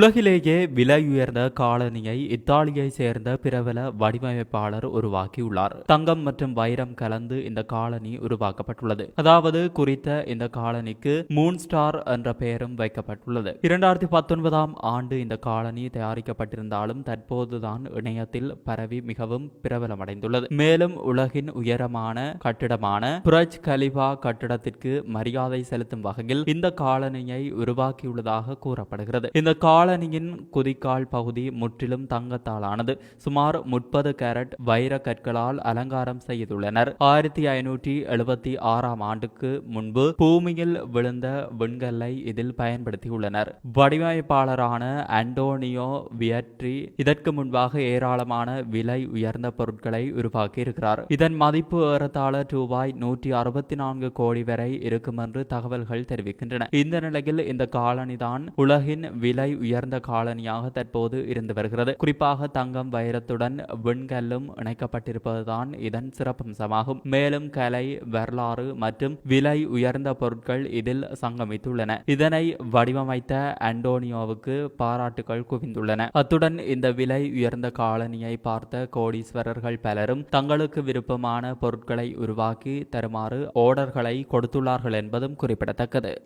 உலகிலேயே விலையுயர்ந்த காலனியை இத்தாலியை சேர்ந்த பிரபல வடிவமைப்பாளர் உருவாக்கியுள்ளார். தங்கம் மற்றும் வைரம் கலந்து இந்த காலனி உருவாக்கப்பட்டுள்ளது. அதாவது குறித்த இந்த காலனிக்கு மூன் ஸ்டார் என்ற பெயரும் வைக்கப்பட்டுள்ளது. இரண்டாயிரத்தி பத்தொன்பதாம் ஆண்டு இந்த காலனி தயாரிக்கப்பட்டிருந்தாலும் தற்போதுதான் இணையத்தில் பரவி மிகவும் பிரபலமடைந்துள்ளது. மேலும் உலகின் உயரமான கட்டிடமான புரஜ் கலிபா கட்டிடத்திற்கு மரியாதை செலுத்தும் வகையில் இந்த காலனியை உருவாக்கியுள்ளதாக கூறப்படுகிறது. இந்த கால காலனியின் குதிக்கால் பகுதி முற்றிலும் தங்கத்தாலானது. சுமார் முப்பது கேரட் வைர கற்களால் அலங்காரம் செய்துள்ளனர். ஆயிரத்தி ஐநூற்றி எழுபத்தி ஆறாம் ஆண்டுக்கு முன்பு பூமியில் விழுந்த விண்கல்லை இதில் பயன்படுத்தியுள்ளனர். வடிவமைப்பாளரான அண்டோனியோ வியட்ரி இதற்கு முன்பாக ஏராளமான விலை உயர்ந்த பொருட்களை உருவாக்கியிருக்கிறார். இதன் மதிப்பு ஏறத்தாழ ரூபாய் நூற்றி அறுபத்தி நான்கு கோடி வரை இருக்கும் என்று தகவல்கள் தெரிவிக்கின்றன. இந்த நிலையில் இந்த காலனிதான் உலகின் விலை உயர்ந்த காலனியாக தற்போது இருந்து வருகிறது. குறிப்பாக தங்கம் வைரத்துடன் விண்கல்லும் இணைக்கப்பட்டிருப்பதுதான் இதன் சிறப்பம்சமாகும். மேலும் கலை வரலாறு மற்றும் விலை உயர்ந்த பொருட்கள் இதில் சங்கமித்துள்ளன. இதனை வடிவமைத்த அண்டோனியோவுக்கு பாராட்டுகள் குவிந்துள்ளன. அத்துடன் இந்த விலை உயர்ந்த காலனியை பார்த்த கோடீஸ்வரர்கள் பலரும் தங்களுக்கு விருப்பமான பொருட்களை உருவாக்கி தருமாறு ஆர்டர்களை கொடுத்துள்ளார்கள் என்பதும் குறிப்பிடத்தக்கது.